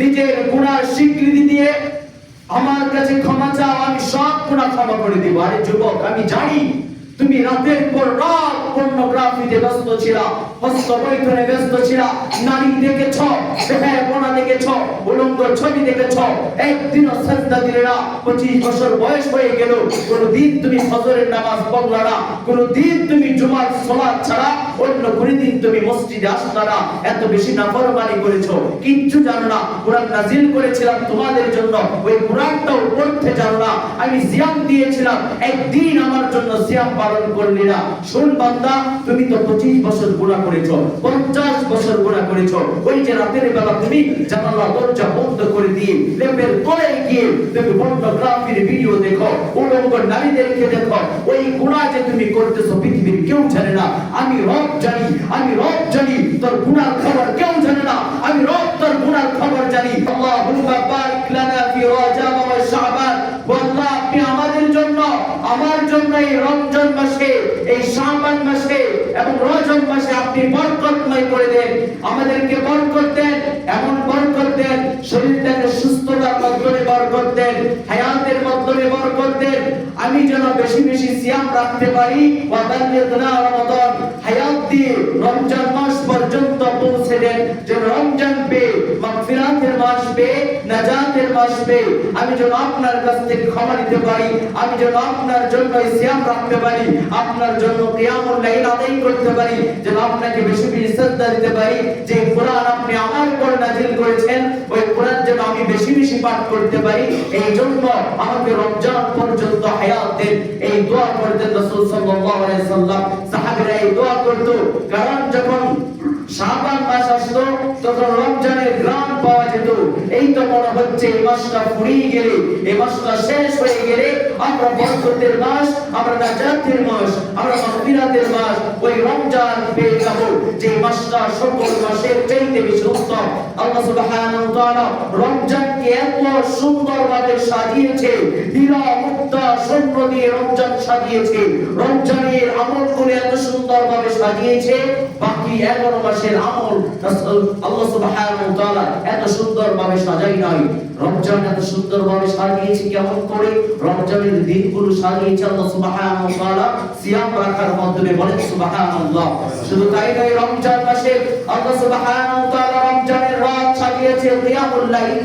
নিজের গুণার স্বীকৃতি দিয়ে আমার কাছে ক্ষমা চাও, আমি সব গুণা ক্ষমা করে দিব। আরে যুবক, আমি জানি তুমি রাতের পর রাত পর্নোগ্রাফিতে ব্যস্ত ছিল। হস্ত বৈঠনে ব্যস্ত ছিল। নারী দেখেছ বেহায় পোনা দেখেছ উলঙ্গ ছবি দেখেছ একদিনও শ্রদ্ধা দিলে না। পঁচিশ বছর বয়স হয়ে গেল। কোনদিন তুমি ফজরের নামাজ পড়লা না। কোনদিন তুমি জুমার সলাদ ছাড়া। অন্য কোনো দিন তুমি মসজিদে আসলা না। এত বেশি নাফরমানি করেছ। কিচ্ছু জানো না। কোরআন নাজিল করেছিলাম তোমাদের জন্য। ওই কোরআনটাও পড়তে জানো না। আমি সিয়াম দিয়েছিলাম। একদিন আমার জন্য সিয়াম পালন করলি না। শুন বান্দা, তুমি তো পঁচিশ বছর গুণা করেছ পঞ্চাশ বছর গুণা করেছ ওই যে রাতের বেলা তুমি জানালা, দরজা বন্ধ করে দিয়ে লেপের তলায় গিয়ে তুমি পর্নোগ্রাফির ভিডিও দেখো, উলঙ্গ নারীদেরকে দেখো। ওই গুণা যে তুমি করতেছো পৃথিবীর কেউ জানে না। আমি রব জানি, আমি রব জানি, তোর গুনার খবর কেউ জানে না। আমি রব, তোর গুনার খবর জানি। আল্লাহুম্মা বারিক লানা ফি রাজাব ওয়া শাবান আল্লাহ আপনি আমাদের জন্য আমার এই রমজান মাসে, এই শাবান মাসে এবং রজব মাসে আপনি বরকতময় করে দেন। আমাদেরকে বরকত দেন, এমন বরকত দেন, শরীরটাকে সুস্থতার মাধ্যমে বরকত দেন, হায়াতের মাধ্যমে বরকত দেন। আমি যেন বেশি বেশি সিয়াম রাখতে পারি, ওয়া বাল্লিগনা রমাদান। হায়াত দিয়ে রমজান মাস পে আমি যেন আপনার কাছ থেকে ক্ষমা নিতে পারি, আমি যেন আপনার জন্য সিয়াম রাখতে পারি, আপনার জন্য কিয়ামুল লাইল আদায় করতে পারি, যেন আপনাকে বেশি বেশি শ্রদ্ধা দিতে পারি। যে কোরআন আপনি আমার উপর নাজিল করেছেন, ওই কোরআন যেন আমি বেশি বেশি পাঠ করতে পারি। এই জন্য আমাকে রমজান পর্যন্ত হায়াত দেন। এই দোয়া করতেন রাসূল সাল্লাল্লাহু আলাইহি সাল্লাম সাহাবীরা এই দোয়া করত। কারণ যখন শাবান মাস আসতো তখন রমজানের গ্রাম পাওয়া যেত, এই তো মনে হচ্ছে এই মাসটা ফুরিয়ে গেলে এই মাসটা শেষ হয়ে গেলে আমরা বরকতের মাস, আমরা নাজাতের মাস, আমরা মাগফিরাতের মাস, ওই রমজান পেয়ে যাব, যে মাসটা সকল মাসের চাইতে বেশি উত্তম। আল্লাহ সুবহানাহু ওয়া তাআলা রমজানকে এত সুন্দরভাবে সাজিয়েছে হীরা মুক্তা স্বর্ণ দিয়ে রমজান সাজিয়েছে। রমজানের সাজিয়েছে বাকি 11 মাসের আমল আল্লাহ সাজাই নাই। রমজান এত সাজিয়েছে কেমন করে? রমজানের দিনগুলো সাজিয়েছে আল্লাহ সিয়াম রাখার মাধ্যমে শুধু তাই নয়, রমজান মাসে আল্লাহ রমজানের রাত সাজিয়েছে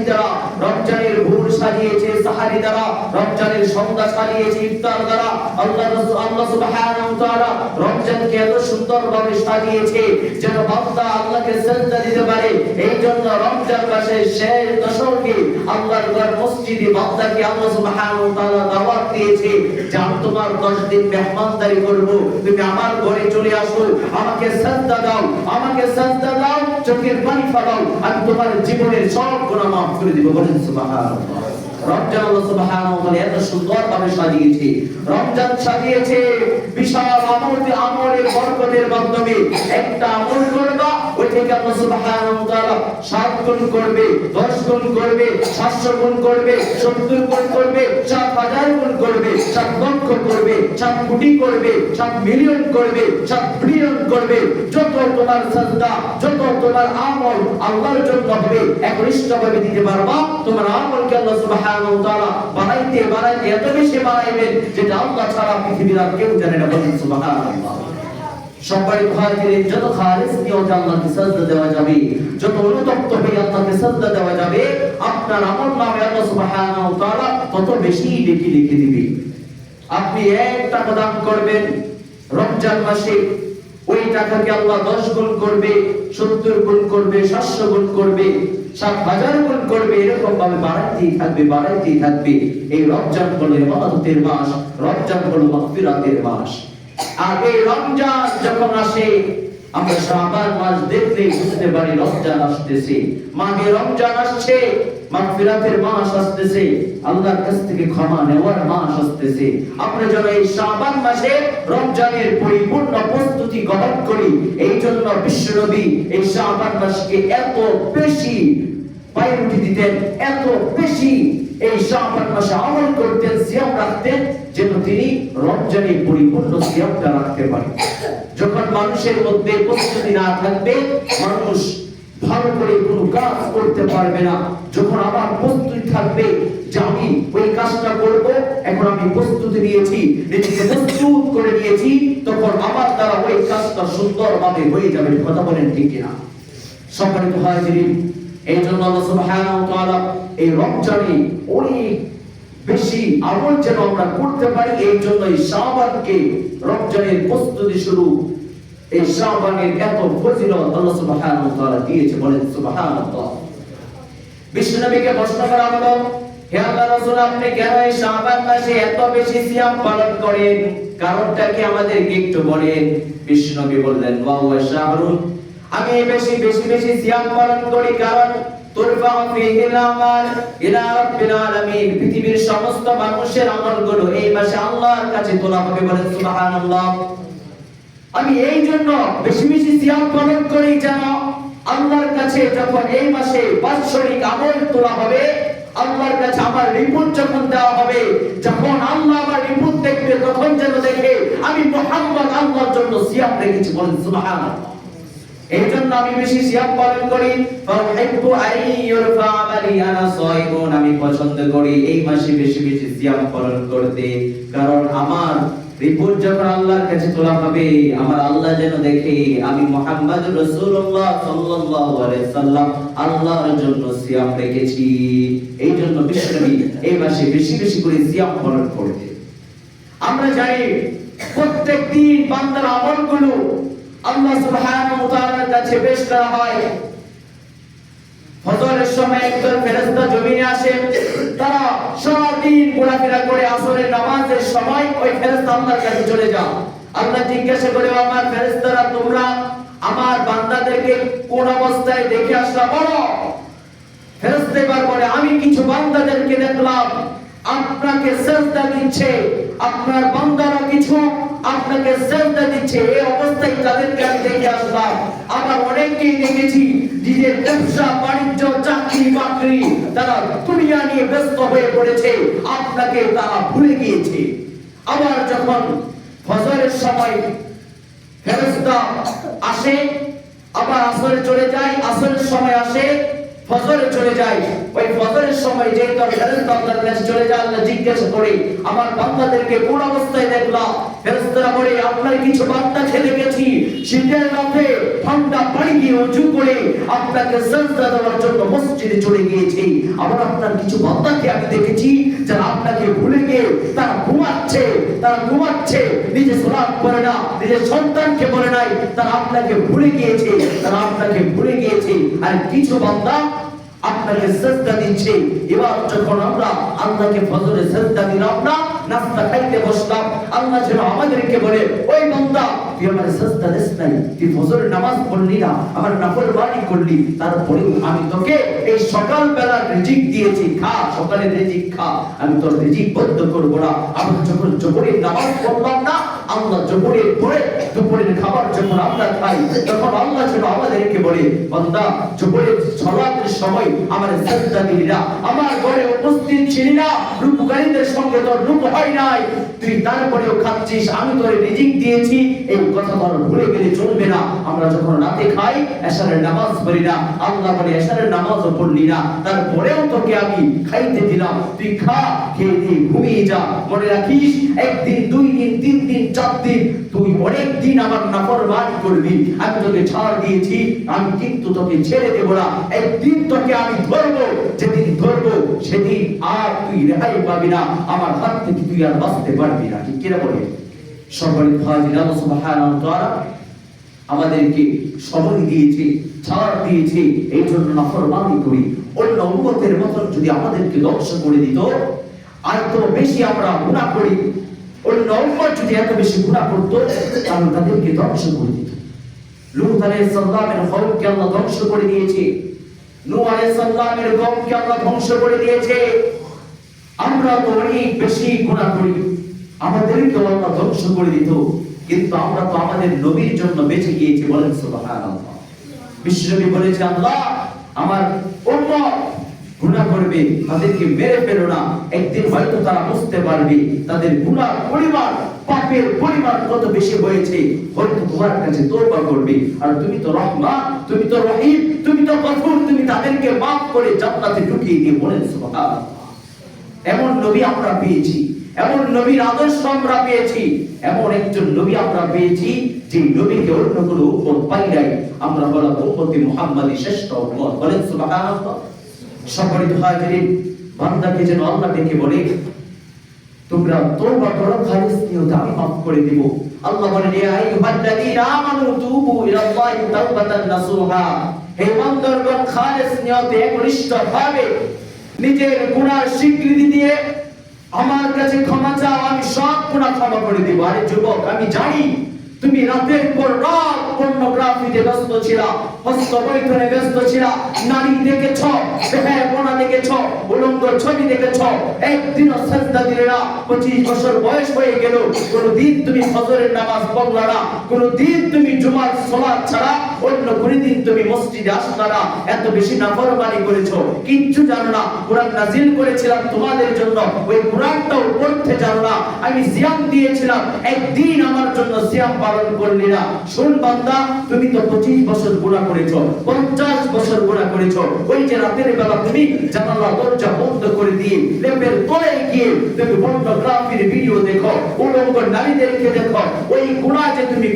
দ্বারা। রমজানের সাজিয়েছে, সাহারি দ্বারা। রমজানের সন্ধ্যা সাজিয়েছে, ইফতার দ্বারা। আল্লাহ রাসূল, আল্লাহ সুবহানাহু ওয়া তাআলা রমজানকে এত সুন্দরভাবে সাজিয়েছে যেন বান্দা আল্লাহকে সিজদা দিতে পারে। এই জন্য রমজান মাসের শেষ দশকে আল্লাহর ঘর মসজিদে বান্দাকে আল্লাহ সুবহানাহু ওয়া তাআলা দাওয়াত দিয়েছে যে, আমি তোমার 10 দিন মেহমানদারি তুমি আমার ঘরে চলে আসো। আমাকে দাও। আমাকে দাও। চোখের পানি আমি তোমার জীবনের সব গুনাহ মাফ করে দিব। বলেন রমজান আল্লাহ সুবহানাহু ওয়া তাআলা এত সুন্দরভাবে সাজিয়েছে। রমজান সাজিয়েছে বিশাল আমল আমলের বরকতের মাধ্যমে। একটা আমল করবা থেকে আল্লাহ সুবহানাহু ওয়া তাআলা 7 গুণ করবে 10 গুণ করবে 700 গুণ করবে 70 গুণ করবে 7000 গুণ করবে 7 লক্ষ করবে 7 কোটি করবে 7 মিলিয়ন করবে 7 বিলিয়ন করবে। যত তোমার যত তোমার আমল আল্লাহর জন্য হবে, একনিষ্ঠভাবে দিতে পারবা। তোমার আমলকে আল্লাহ সুবহানাহু ওয়া তাআলা এত বেশি বানাইবেন যেটা আল্লাহ ছাড়া পৃথিবীর আর কেউ জানে না। বলেন সুবহানাল্লাহ। সবাই মুহাজিরিন যত খালিস নিয়তে আল্লাহকে সাজদা দেওয়া যাবে, যত অনুতপ্ত হয়ে আল্লাহকে সাজদা দেওয়া যাবে, আপনার আমল নামে আল্লাহ সুবহানাহু ওয়া তাআলা তত বেশি লিখে লিখে দিবে। আপনি এক টাকা দান করবেন, রমজান মাসে ওই টাকাকে আল্লাহ দশ গুণ করবে, সত্তর গুণ করবে, সাতশো গুণ করবে, সাত হাজার গুণ করবে এরকম ভাবে বাড়াইতেই থাকবে বাড়াইতেই থাকবে। এই রমজান হলো ইবাদতের মাস, রমজান হলো মাগফিরাতের মাস। আর এই রমজান যখন আসে, আমরা শাবান মাস দেখলে বুঝতে পারি রমজান আসতেছে। মাঘে রমজান আসছে, মাগফিরাতের মাস আসতেছে, আল্লাহর কাছ থেকে ক্ষমা নেওয়ার মাস আসতেছে। আমরা যেন এই শাবান মাসে রমজানের পরিপূর্ণ প্রস্তুতি গ্রহণ করি এই জন্য বিশ্বনবী এই শাবান মাসকে এত বেশি প্রায়োরিটি দিতেন, এত বেশি এই মাসে আমল করতেন, সিয়াম রাখতেন, যেন তিনি রমজানে পরিপূর্ণ সিয়ামটা রাখতে পারেন। যখন মানুষের মধ্যে প্রস্তুতি না থাকবে, মানুষ ভালো করে কোনো কাজ করতে পারবে না। যখন আমার প্রস্তুতি থাকবে যে আমি ওই কাজটা করব, এখন আমি প্রস্তুতি নিয়েছি, নিজেকে প্রস্তুত করে নিয়েছি, তখন আমার দ্বারা ওই কাজটা সুন্দরভাবে হয়ে যাবে। কথা বলেন ঠিক কিনা? সম্মানিত এই জন্য আল্লাহ সুবহানাহু ওয়া তাআলা এই রমজানে অনেক বেশি আমল যেন আমরা করতে পারি এই জন্য এই শাবানকে রমজানের প্রস্তুতি শুরু। এই শাবানের এত ফজিলত আল্লাহ সুবহানাহু ওয়া তাআলা দিয়েছে সুবহানাল্লাহ। প্রশ্ন করা হলো, হে আল্লাহ রাসূল, আপনি কেন এই শাবান মাসে এত বেশি সিয়াম পালন করেন? কারণটা কি আমাদেরকে একটু বলেন? বিশ্বনবী বললেন, ওয়া শাহরুন। আমি বেশি বেশি বেশি সিয়াম পালন করি, কারণ পৃথিবীর সমস্ত মানুষের এই মাসে আল্লাহর কাছে তোলা হবে সুবহানাল্লাহ। আমি এই জন্য বেশি বেশি সিয়াম পালন করি যেন আল্লাহর কাছে যখন এই মাসে বাৎসরিক আমল তোলা হবে, আল্লাহর কাছে আমার রিপোর্ট যখন দেওয়া হবে, যখন আল্লাহ আমার রিপোর্ট দেখবে, তখন যেন দেখে আমি মোহাম্মদ আল্লাহর জন্য সিয়াম রেখেছি বলেন সুবহানাল্লাহ। এই জন্য আমি বেশি সিয়াম পালন করি। ফাহিব্বু আইয়ুরফা আমালি আনা সাইমুন আমি পছন্দ করি এই মাসে বেশি বেশি সিয়াম পালন করতে। কারণ আমার রিপোর্ট যখন আল্লাহর কাছে তোলা হবে, আমার আল্লাহ যেন দেখে আমি মুহাম্মদ রাসূলুল্লাহ সাল্লাল্লাহু সাল্লাম আল্লাহর জন্য সিয়াম রেখেছি। এই জন্য বিশ্বনবী এই মাসে বেশি বেশি করে সিয়াম পালন করতে আমরা জানি প্রত্যেক দিন বান্দার আমলগুলো আল্লাহ সুবহানাহু তাআলার কাছে পেশ করা হয়। ফজরের সময় একদল ফেরেশতা জমিনে আসে, তারা ঘোরাফেরা করে আসরের নামাজের সময় ওই ফেরেশতা আল্লাহর কাছে চলে আল্লাহ জিজ্ঞাসা করে আমার ফেরেশতারা, তোমরা আমার বান্দাদেরকে কোন অবস্থায় দেখে আসলা? বলো। ফেরেশতা এবার বলে, আমি কিছু বান্দাদেরকে দেখলাম। আপনাকে সেজদা দিচ্ছে। আপনার বান্দারা কিছু আপনাকে সেজদা দিচ্ছে, এই অবস্থায় তাদেরকে আমি দেখে আসলাম। আবার অনেককেই দেখেছি, নিজের ব্যবসা, বাণিজ্য, চাকরি, বাকরি, তারা দুনিয়া নিয়ে ব্যস্ত হয়ে পড়েছে, আপনাকে তারা ভুলে গিয়েছে। আবার যখন ফজরের সময় ফেরেশতা আসে, আবার আসরে চলে যায়, আসরের সময় আসে, ফজরে চলে যায় ওই ফজরের সময় যে তোর ফেরেশতা আল্লাহর কাছে চলে যায় আল্লাহ জিজ্ঞাসা করে, আমার বান্দাদেরকে কোন অবস্থায় দেখলাম ফেরেশতারা বলে, আপনার কিছু বান্দা খেলে গেছি। শীতের রাতে ঠান্ডা পানি দিয়ে উঁচু করে আপনাকে সাজদা দেওয়ার জন্য মসজিদে চলে গিয়েছে। আবার আপনার কিছু বান্দাকে আমি দেখেছি যারা আপনাকে ভুলে গিয়ে তারা ঘুমাচ্ছে তারা ঘুমাচ্ছে, নিজে সালাত করে না, নিজের সন্তানকে বলে নাই, তারা আপনাকে ভুলে গিয়েছে, তারা আপনাকে ভুলে গিয়েছে। আর কিছু বান্দা আপনাকে সেজদা দিচ্ছে। এবার যখন আমরা আল্লাহকে ফজরে সেজদা দিলাম না, নাস্তা খাইতে বসলাম, আল্লাহ যেন আমাদেরকে বলে, ওই বান্দা আমার সেজদা দিস নাই তুই ফজরের নামাজ পড়লি না আমার নাফরমানি করলি তারপরে আমি তোকে এই সকাল বেলার রিজিক দিয়েছি, খা, সকালে রিজিক খা। আমি তোর রিজিক বন্ধ করব না। আমরা যখন জোহরের নামাজ পড়লাম না, আল্লাহ জোহরের পরে দুপুরের খাবার যখন আমরা খাই, তখন আল্লাহ যেন আমাদেরকে বলে, বান্দা, জোহরের সালাতের সময় আমার সেজদা দিলি না, আমার ঘরে উপস্থিত ছিলি না রূপকারীদের সঙ্গে তোর রূপ হয় নাই। তুই তারপরেও খাচ্ছিস, আমি তোরে রিজিক দিয়েছি, এই কথা ভুলে গেলে চলবে না। আমরা যখন রাতে খাই নামাজ পড়ি না। আল্লাহ বলে নামাজও পড়লি না। তারপরেও তোকে আমি খাইতে দিলাম। তুই খা, খেয়ে দিয়ে ঘুমিয়ে যা। মনে রাখিস, একদিন, দুই দিন, তিন দিন, চার দিন তুই অনেক দিন আমার করবি। আমি তোকে ছাড় দিয়েছি। আমি কিন্তু তোকে ছেড়ে দেব না। একদিন তোকে আমি ধরবো। যেদিন ধরবো, সেদিন আর তুই রেহাই পাবি না। আমার হাত থেকে তুই আর বাঁচতে পারবি না। ঠিক কিনা বলে সর্বাধিক আমাদেরকে সময় দিয়েছে, ছাড় দিয়েছে। এই জন্য নাফরমানি করি। অন্য উম্মতের মতন যদি আমাদেরকে ধ্বংস করে দিত, আর তো বেশি আমরা গুনাহ করি, অন্য উম্মত যদি এত বেশি গুনাহ করতো, তাহলে তাদেরকে ধ্বংস করে দিত। লূত আলাইহিস সালামের কওমকে আল্লাহ ধ্বংস করে দিয়েছে। নূহ আলাইহিস সালামের কওমকে আল্লাহ ধ্বংস করে দিয়েছে। আমরা তো অনেক বেশি গুনাহ করি। আমাদেরকে আল্লাহ ধ্বংস করে দিত, কিন্তু আমরা তো আমাদের নবীর জন্য বেঁচে গিয়েছি বলেন বিশ্বনবী বলেছে, আল্লাহ, আমার উম্মত গুনাহ করবে, তাদেরকে মেরে ফেলো না। একদিন হয়তো তারা বুঝতে পারবে, তাদের গুনাহ পরিমাণ, পাপের পরিমাণ কত বেশি হয়েছে। হয়তো তোমার কাছে তওবা করবে। আর তুমি তো রহমান, তুমি তো রহিম, তুমি তো গফুর, তুমি তাদেরকে মাফ করে জান্নাতে ঢুকিয়ে দিয়ে বলেন এমন নবী আমরা পেয়েছি। এমন নবীর আদর্শ আমরা পেয়েছি, এমন একজন নবী আমরা পেয়েছি, যে নবীকে অন্য কোনো উম্মত পাই নাই। আমরা বলা উম্মতি মুহাম্মাদি শ্রেষ্ঠ উম্মত। বলেন সম্মানিত হাজিরিন, বান্দাকে যেন আল্লাহ বলে, তোমরা মাফ করে দিব। আল্লাহ তুবু ইলাল্লাহি তাওবাতান নাসুহা। হে খালিস নিয়তে নিজের গুনার স্বীকৃতি দিয়ে আমার কাছে ক্ষমা চাও আমি সব গুণা ক্ষমা করে দিব। আরে যুবক আমি জানি তুমি রাতের পর রাত পর্নোগ্রাফিতে ব্যস্ত ছিলা হস্ত বৈঠনে ব্যস্ত ছিলা, নারী দেখেছ, বেহায় বোনা দেখেছ, উলঙ্গ ছবি দেখেছ একদিনও সেজদা দিলে না, পঁচিশ বছর বয়স হয়ে গেল, কোনদিন তুমি ফজরের নামাজ পড়লা না, কোনদিন তুমি জুমার সালাত ছাড়া, অন্য কোনো দিন তুমি মসজিদে আসলা না, এত বেশি নাফরমানি করেছ, কিচ্ছু জানো না, কোরআন নাজিল করেছিলাম তোমাদের জন্য, ওই কোরআনটাও পড়তে জানো না, আমি সিয়াম দিয়েছিলাম, একদিন আমার জন্য সিয়াম পালন করলি না। শুন বান্দা, তুমি তো পঁচিশ বছর গুণা করেছ, পঞ্চাশ বছর গুণা করেছ। ওই যে রাতের বেলা তুমি জানালা, দরজা বন্ধ করে দিয়ে লেপের তলে গিয়ে তুমি পর্নোগ্রাফির ভিডিও দেখো, উলঙ্গ নারীদেরকে দেখো। ওই গুণা যে তুমি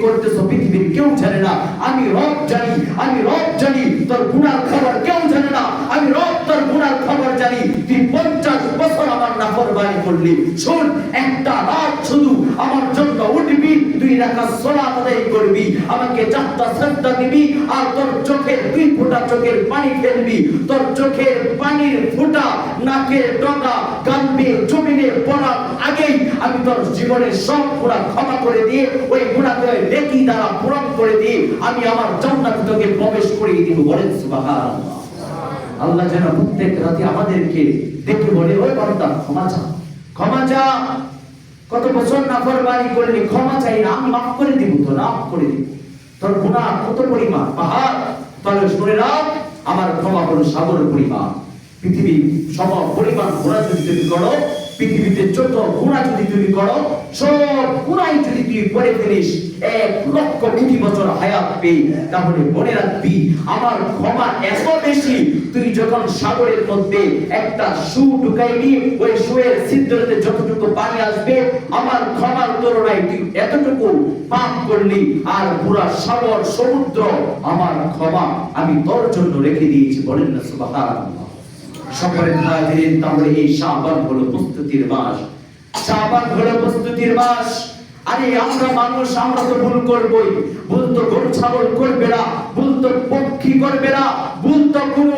পৃথিবীর কেউ জানে না। আমি রব জানি, আমি রব জানি, তোর গুনার খবর কেউ জানে না। আমি রব, তোর গুনার খবর জানি। তুই পঞ্চাশ বছর আমার নাফরমানি করলি। শোন, একটা রাত শুধু আমার জন্য উঠবি তুই রাখা সোলা আদায় করবি। আমাকে চারটা শ্রদ্ধা দিবি আর তোর চোখের দুই ফোঁটা চোখের পানি ফেলবি। তোর চোখের পানির ফোঁটা ডগা জমিনে পড়ার আগেই আমি তোর জীবনের সব ক্ষমা করে দিয়ে, ওই গুণাকে দ্বারা পূরণ করে দিয়ে আমি আমার জান্নাত তোকে প্রবেশ করিয়ে দিব। বলেন সুবহানাল্লাহ। আল্লাহ যেন প্রত্যেক রাতে আমাদেরকে দেখে বলে, ওই বান্দা, ক্ষমা চা ক্ষমা চা কত বছর নাফরমানি করলি, ক্ষমা চাই না, আমি মাফ করে দিব তো না করে দিব। তোর গুনাহ কত পরিমাণ? পাহাড়, তাহলে শুনে রাখ, আমার ক্ষমা হলো সাগর পরিমাণ। পৃথিবী সম পরিমাণ ঘোরা যদি তুমি করো পৃথিবীতে যত গুণা যদি তুমি করো, সব গুণাই যদি তুই করে ফেলিস, এক লক্ষ কোটি বছর হায়াত পেয়ে তাহলে মনে রাখবি, আমার ক্ষমা এত বেশি। তুই যখন সাগরের মধ্যে একটা সু ঢুকাইবি ওই সুয়ের ছিদ্রতে যতটুকু পানি আসবে, আমার ক্ষমার তুলনায় তুই এতটুকু পাপ করলি। আর পুরা সাগর, সমুদ্র, আমার ক্ষমা আমি তোর জন্য রেখে দিয়েছি বলেন না সুবহানাল্লাহ। সকলের হাজিরিন তাহলে এই শাবান হলো প্রস্তুতির মাস শাবান হলো প্রস্তুতির মাস আরে, আমরা মানুষ, আমরা তো ভুল করবই। ভুল তো গরু ছাগল করবে না, ভুল তো পক্ষী করবে না, ভুল তো কোনো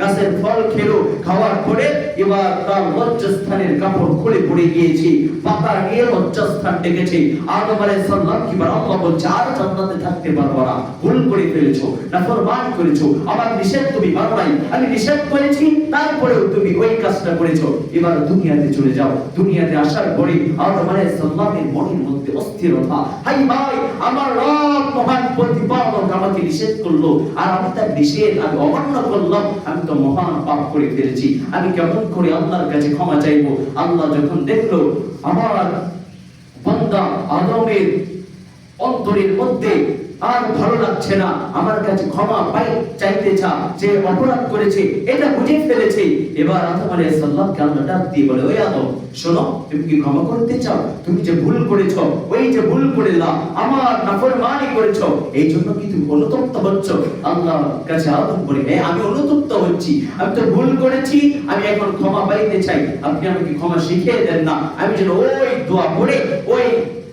গাছের ফল খেলো খাওয়ার পরে এবার তার লজ্জাস্থানের কাপড় খুলে পড়ে গিয়েছে পাতা নিয়ে লজ্জাস্থান ডেকেছে। আদম আলাইহিস সালাম কি বার আল্লাহ বলছে, আর জান্নাতে থাকতে পারব না, ভুল করে ফেলেছো, নাফরমান করেছ, আমার নিষেধ তুমি মানো নাই, আমি নিষেধ করেছি, তারপরেও তুমি ওই কাজটা করেছ। এবার দুনিয়াতে চলে যাও, দুনিয়াতে আসার পরে আদম আলাইহিস সালামের মনের মধ্যে অস্থিরতা, হাই ভাই, আমার রব মহান প্রতিপালক আমাকে নিষেধ করল, আর আমি তার নিষেধ আমি অমান্য করলাম, আমি তো মহান পাপ করে ফেলেছি, আমি কেমন করে আল্লাহর কাছে ক্ষমা চাইব। আল্লাহ যখন দেখল আমার বান্দা আদমের অন্তরের মধ্যে আর ভালো লাগছে না। আমার কাছে ক্ষমা পাই চাইতে চা যে অপরাধ করেছে, এটা বুঝে ফেলেছে। এবার আদম আলাইহিস সালামকে আল্লাহ ডাক দিয়ে বলে, ওই আদম, শোনো, তুমি কি ক্ষমা করতে চাও? তুমি যে ভুল করেছ, ওই যে ভুল করলা আমার নাফরমানি করেছ। এই জন্য কি তুমি অনুতপ্ত হচ্ছ? আল্লাহর কাছে আদম বলে হ্যাঁ আমি অনুতপ্ত হচ্ছি। আমি তো ভুল করেছি, আমি এখন ক্ষমা পাইতে চাই। আপনি আমাকে ক্ষমা শিখিয়ে দেন না। আমি যেন ওই দোয়া পড়ে, ওই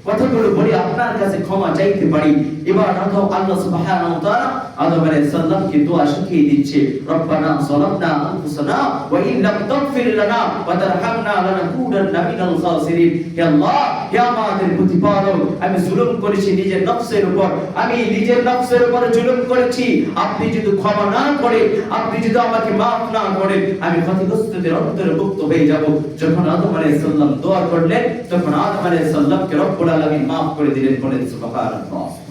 কথাগুলো বলি আপনার কাছে ক্ষমা চাইতে পারি। এবার আদম আল্লাহ সুবহানাহু ওয়া তাআলা আদম আলাইহিস সালামকে দোয়া শিখিয়ে দিচ্ছে। রব্বানা যালামনা আনফুসানা ওয়া ইন লাম তাগফির লানা ওয়া তারহামনা লানাকুনান্না মিনাল খাসিরিন। হে আল্লাহ, হে আমাদের প্রতিপালক, আমি জুলুম করেছি নিজের নফসের উপর। আমি নিজের নফসের উপর জুলুম করেছি। আপনি যদি ক্ষমা না করেন, আপনি যদি আমাকে মাফ না করেন, আমি ক্ষতিগ্রস্তদের অন্তর্ভুক্ত হয়ে যাব। যখন আদম আলাইহিস সালাম দোয়া করলেন, তখন আদম আলাইহিস সালামকে রব্বুল আলামিন মাফ করে দিলেন বলেন সুবহানাল্লাহ